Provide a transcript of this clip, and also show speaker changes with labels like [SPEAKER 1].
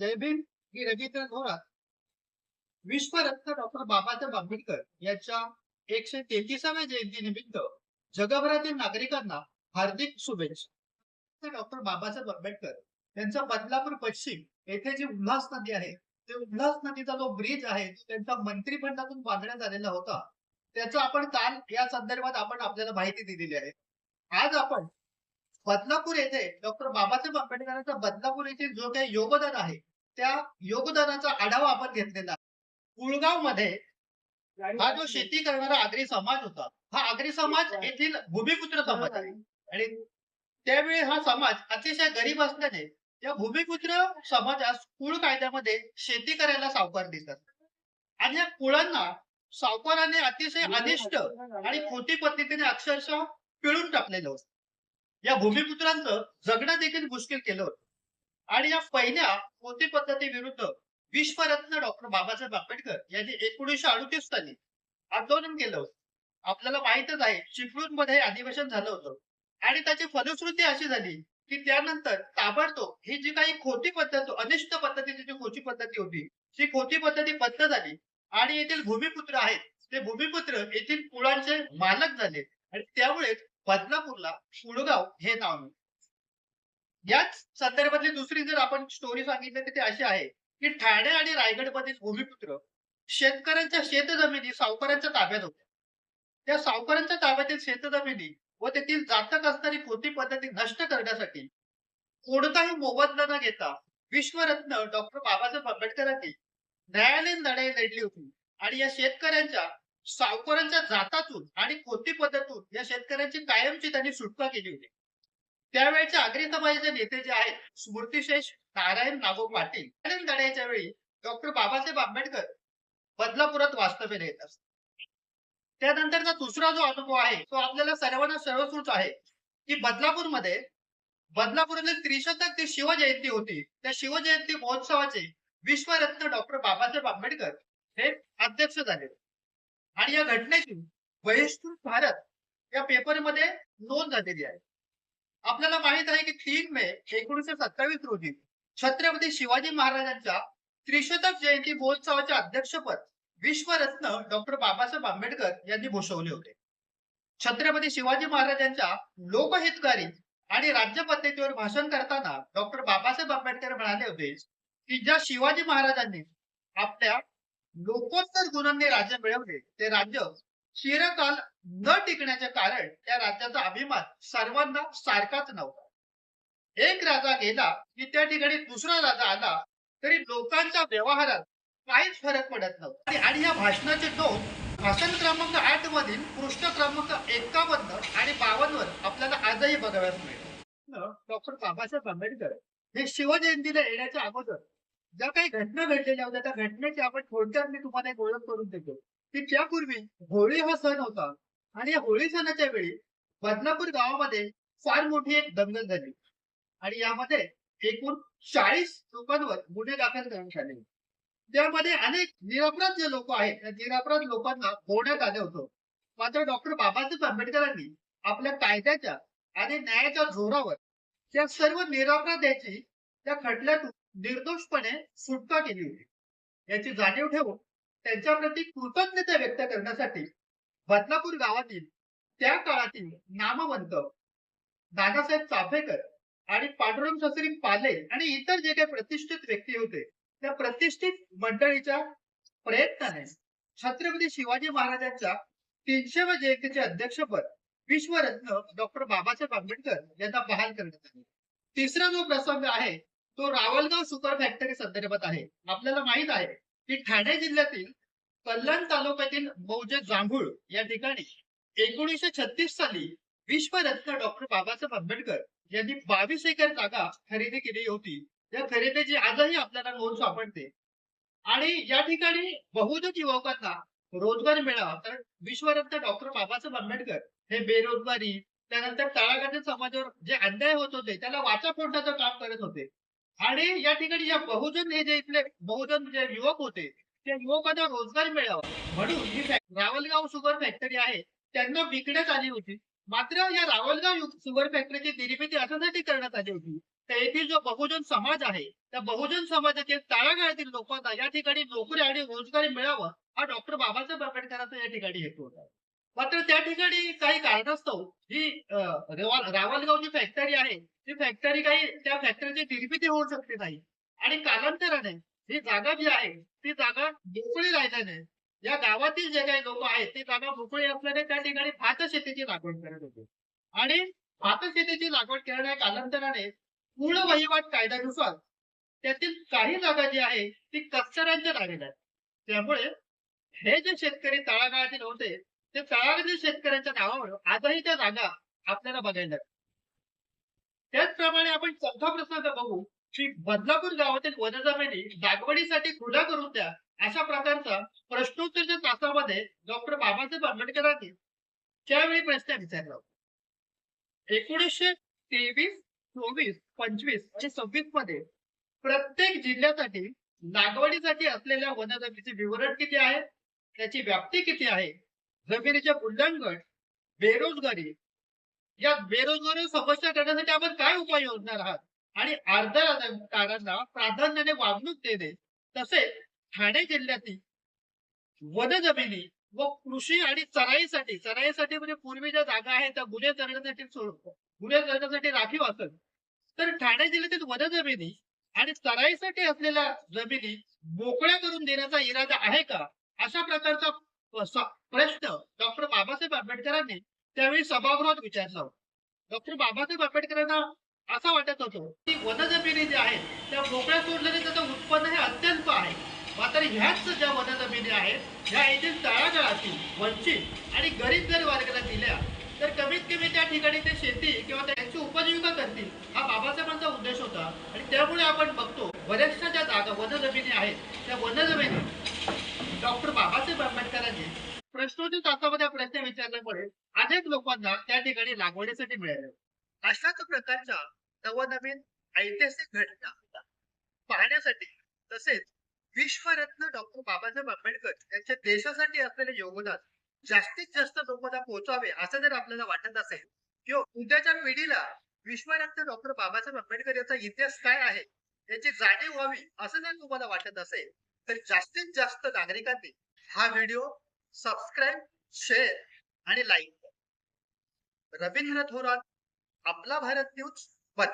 [SPEAKER 1] जय भीम मी रवींद्र थोरात. विश्वरत्न डॉक्टर बाबासाहेब आंबेडकर यांच्या एकशे तेहतीसाव्या जयंतीनिमित्त जगभरातील नागरिकांना हार्दिक शुभेच्छा. डॉक्टर बाबासाहेब आंबेडकर त्यांचा बदलापूर पश्चिम येथे जी उल्हास नदी आहे ते उल्हास नदीचा जो ब्रिज आहे तो त्यांच्या मंत्रिमंडळातून बांधण्यात आलेला होता. त्याचा आपण काल या संदर्भात आपण आपल्याला माहिती दिलेली आहे. आज आपण बदलापूर येथे डॉक्टर बाबासाहेब आंबेडकरांचा बदलापूर येथे जो काही योगदान आहे त्या योगदानाचा आढावा आपण घेतलेला कुळगावमध्ये हा जो शेती करणारा आगरी समाज होता हा आगरी समाज येथील भूमिपुत्र समाज आहे. आणि त्यावेळी हा समाज अतिशय गरीब असल्याने या भूमिपुत्र समाजास कुळ कायद्यामध्ये शेती करायला सावकार देतात. आणि या कुळांना सावकाराने अतिशय अनिष्ट आणि खोटी पद्धतीने अक्षरशः पिळून टाकलेलं होतं. या भूमिपुत्रांचं जगणं देखील मुश्किल केलं होतं. आणि या पहिल्या कोणती पद्धती विरुद्ध विश्वरत्न डॉक्टर बाबासाहेब आंबेडकर यांनी एकोणीसशे अडुतीस साली आंदोलन केलं होतं. आपल्याला माहितच आहे चिपळूणमध्ये अधिवेशन झालं होतं. आणि त्याची फलश्रुती अशी झाली की त्यानंतर ताबडतोब ही जी काही खोटी पद्धत अनिष्ट पद्धतीची जी खोटी पद्धती होती ती खोटी पद्धती बंद झाली. आणि येथील भूमिपुत्र आहेत ते भूमिपुत्र येथील कुळांचे मालक झाले. आणि त्यामुळे बदलापूरला कुळगाव हे नाव याच संदर्भातली दुसरी जर आपण स्टोरी सांगितली तर ती अशी आहे की ठाणे आणि रायगड मधील भूमिपुत्र शेतकऱ्यांच्या शेतजमिनी सावकारांच्या ताब्यात होत्या. त्या सावकारांच्या ताब्यातील शेतजमिनी व तेथील जातक असणारी कृती पद्धती नष्ट करण्यासाठी कोणताही मोबदला न घेता विश्वरत्न डॉक्टर बाबासाहेब आंबेडकरांनी न्यायालयीन लढाई लढली होती. आणि या शेतकऱ्यांच्या सावकारांच्या जातातून आणि कोणती पद्धतीतून या शेतकऱ्यांची कायमची त्यांनी सुटका केली होती. त्यावेळेचे आगरी समाजाचे नेते जे आहेत स्मृतिशेष नारायण नागो पाटील लढाईच्या वेळी डॉक्टर बाबासाहेब आंबेडकर बदलापुरात वास्तव्य येत असत त्यानंतरचा दुसरा जो अनुभव आहे तो आपल्याला सर्वांना सर्वश्रुत आहे की बदलापूरमध्ये बदलापूरमध्ये त्रिशतक ती शिवजयंती होती. त्या शिवजयंती महोत्सवाचे विश्वरत्न डॉक्टर बाबासाहेब आंबेडकर हे अध्यक्ष झाले. आणि या घटनेची बहिष्कृत भारत या पेपरमध्ये नोंद झालेली आहे. आपल्याला माहीत आहे की तीन मे एकोणीसशे सत्तावीस रोजी छत्रपती शिवाजी महाराजांच्या त्रिशतक जयंती महोत्सवाचे अध्यक्षपद विश्वरत्न डॉक्टर बाबासाहेब आंबेडकर यांनी भूषवले होते. छत्रपती शिवाजी महाराजांच्या लोकहितकारी आणि राज्य पद्धतीवर भाषण करताना डॉक्टर बाबासाहेब आंबेडकर म्हणाले होते की ज्या शिवाजी महाराजांनी आपल्या लोकोत्तर गुणांनी राज्य मिळवले ते राज्य चिरकाल न टिकण्याचे कारण त्या राज्याचा अभिमान सर्वांना सारखाच नव्हता. एक राजा गेला की त्या ठिकाणी दुसरा राजा आला तरी लोकांच्या व्यवहारात काहीच फरक पडत नव्हता. आणि- आणि या भाषणाचे नोंद भाषण क्रमांक आठ मधील पृष्ठ क्रमांक एकावन्न आणि बावन्न वर आपल्याला आजही बघाव्यास मिळेल. डॉक्टर बाबासाहेब आंबेडकर हे शिवजयंतीला येण्याच्या अगोदर ज्या काही घटना घडलेल्या होत्या त्या घटनेची आपण थोडक्यात मी तुम्हाला एक ओळख करून देतो. की त्यापूर्वी होळी हा सण होता आणि या होळी सणाच्या वेळी बदनापूर गावामध्ये फार मोठी एक दंगल झाली. आणि यामध्ये एकूण चाळीस लोकांवर गुन्हे दाखल करण्यात आले. त्यामध्ये अनेक निरपराध जे लोक आहेत त्या निरपराध लोकांना बोलण्यात आले होतं. मात्र डॉक्टर बाबासाहेब आंबेडकरांनी आपल्या कायद्याच्या आणि न्यायाच्या जोरावर त्या सर्व निरपराध्याची त्या खटल्यातून निर्दोषपणे सुटका केली होती. याची जाणीव ठेवून त्यांच्याप्रती कृतज्ञता व्यक्त करण्यासाठी बदलापूर गावातील त्या काळातील नामवंत दादासाहेब चाफेकर आणि पांडुरंग शास्त्री पाले आणि इतर जे काही प्रतिष्ठित व्यक्ती होते त्या प्रतिष्ठित मंडळीच्या प्रयत्नाने छत्रपती शिवाजी महाराजांच्या तीनशेव्या जयंतीचे अध्यक्षपद विश्वरत्न डॉक्टर बाबासाहेब आंबेडकर यांना बहाल करण्यात आले. तिसरा जो प्रसंग आहे तो रावलगाव सुपर फॅक्टरी संदर्भात आहे. आपल्याला माहीत आहे की ठाणे जिल्ह्यातील कल्याण तालुक्यातील मौजे जांभूळ या ठिकाणी एकोणीसशे छत्तीस साली विश्वरत्न डॉक्टर बाबासाहेब आंबेडकर यांनी बावीस एकर जागा खरेदी केली होती. या खरेदीची आजही आपल्याला नोंद सापडते. आणि या ठिकाणी बहुजन युवकांना रोजगार मिळावा तर विश्वरत्न डॉक्टर बाबासाहेब आंबेडकर हे बेरोजगारी त्यानंतर तळागाळातील समाजावर जे अन्याय होत होते त्याला वाचा फोडण्याचं काम करत होते. आणि या ठिकाणी या बहुजन हे जे इथले बहुजन जे युवक होते त्या युवकांना रोजगार मिळावा. म्हणून ही रावलगाव शुगर फॅक्टरी आहे. त्यांना विकण्यात आली होती. मात्र या रावलगाव शुगर फॅक्टरीची निर्मिती अशासाठी करण्यात आली होती. तर येथील जो बहुजन समाज आहे त्या बहुजन समाजातील तळागाळातील लोकांना या ठिकाणी नोकरी आणि रोजगार मिळावं हा डॉक्टर बाबासाहेब आंबेडकरांचा या ठिकाणी हेतू होता. मात्र त्या ठिकाणी काही कारणास्तव ही रावलगाव जी फॅक्टरी आहे ती फॅक्टरी काही त्या फॅक्टरीची निर्मिती होऊ शकते नाही. आणि कालांतराने ही जागा जी आहे ती जागा मोकळी राहिल्याने या गावातील जे काही लोक आहेत ती जागा मोकळी असल्याने त्या ठिकाणी भात शेतीची लागवड करत होते. आणि भात शेतीची लागवड करण्या कालांतराने पूर्ण वहिवाट कायद्यानुसार त्यातील काही जागा जी आहे ती कच्चऱ्यांच्या लागल्या आहेत. त्यामुळे हे जे शेतकरी तळागाळातील होते ते तळागाळातील शेतकऱ्यांच्या नावावर आजही त्या जागा आपल्याला बघायला त्याचप्रमाणे आपण चौथा प्रश्न बघू श्री बदलापूर गावातील वनजमिनी लागवडीसाठी खुला करून द्या अशा प्रकारचा प्रश्नोत्तरच्या तासामध्ये डॉक्टर बाबासाहेब आंबेडकरांनी त्यावेळी प्रश्न विचारला. होता. एकोणीसशे तेवीस चोवीस पंचवीस आणि सव्वीसमध्ये प्रत्येक जिल्ह्यासाठी लागवडीसाठी असलेल्या वनजमिनीचे विवरण किती आहे? त्याची व्याप्ती किती आहे? जमिनीचे उल्लंघन बेरोजगारी या बेरोजगारी समस्या करण्यासाठी आपण काय उपाय योजना आहात? आणि अर्धकारांना प्राधान्याने वागणूक देणे तसेच ठाणे जिल्ह्यातील वनजमिनी व कृषी आणि चराईसाठी चराईसाठी म्हणजे पूर्वी ज्या जागा आहेत त्या गुन्हे चरण्यासाठी गुन्हे चरण्यासाठी राखीव असत तर ठाणे जिल्ह्यातील वनजमिनी आणि चराईसाठी असलेल्या जमिनी मोकळ्या करून देण्याचा इरादा आहे का? अशा प्रकारचा प्रश्न डॉक्टर बाबासाहेब आंबेडकरांनी त्यावेळी सभागृहात विचारला होता. डॉक्टर बाबासाहेब आंबेडकरांना असं वाटत होतं. की वनजमिनी ज्या आहेत त्या मोकळ्या सोडल्याने त्याचं उत्पन्न हे अत्यल्प आहे. मात्र ह्याच ज्या वनजमिनी आहेत ह्या येथील तळागाळातील वंचित आणि गरीब जर वर्गाला दिल्या तर कमीत कमी त्या ठिकाणी ते शेती किंवा त्यांची उपजीविका करतील हा बाबासाहेबांचा उद्देश होता. आणि त्यामुळे आपण बघतो बऱ्याचशा ज्या जागा वनजमिनी आहेत त्या वनजमिनी डॉक्टर बाबासाहेब आंबेडकरांनी प्रश्नोत्तर तासामध्ये प्रश्न विचारल्यामुळे अनेक लोकांना त्या ठिकाणी लागवडीसाठी मिळाले. अशाच प्रकारच्या नवनवीन ऐतिहासिक घटना. पाहण्यासाठी तसेच विश्वरत्न डॉक्टर बाबासाहेब आंबेडकर यांच्या देशासाठी असलेले योगदान जास्तीत जास्त लोकांना पोहोचावे असं जर आपल्याला वाटत असेल किंवा उद्याच्या पिढीला विश्वरत्न डॉक्टर बाबासाहेब आंबेडकर यांचा इतिहास काय आहे याची जाणीव व्हावी असं जर तुम्हाला वाटत असेल तर जास्तीत जास्त नागरिकांनी हा व्हिडिओ सबस्क्राईब शेअर आणि like Ravindra Thorat Aapla Bharat news but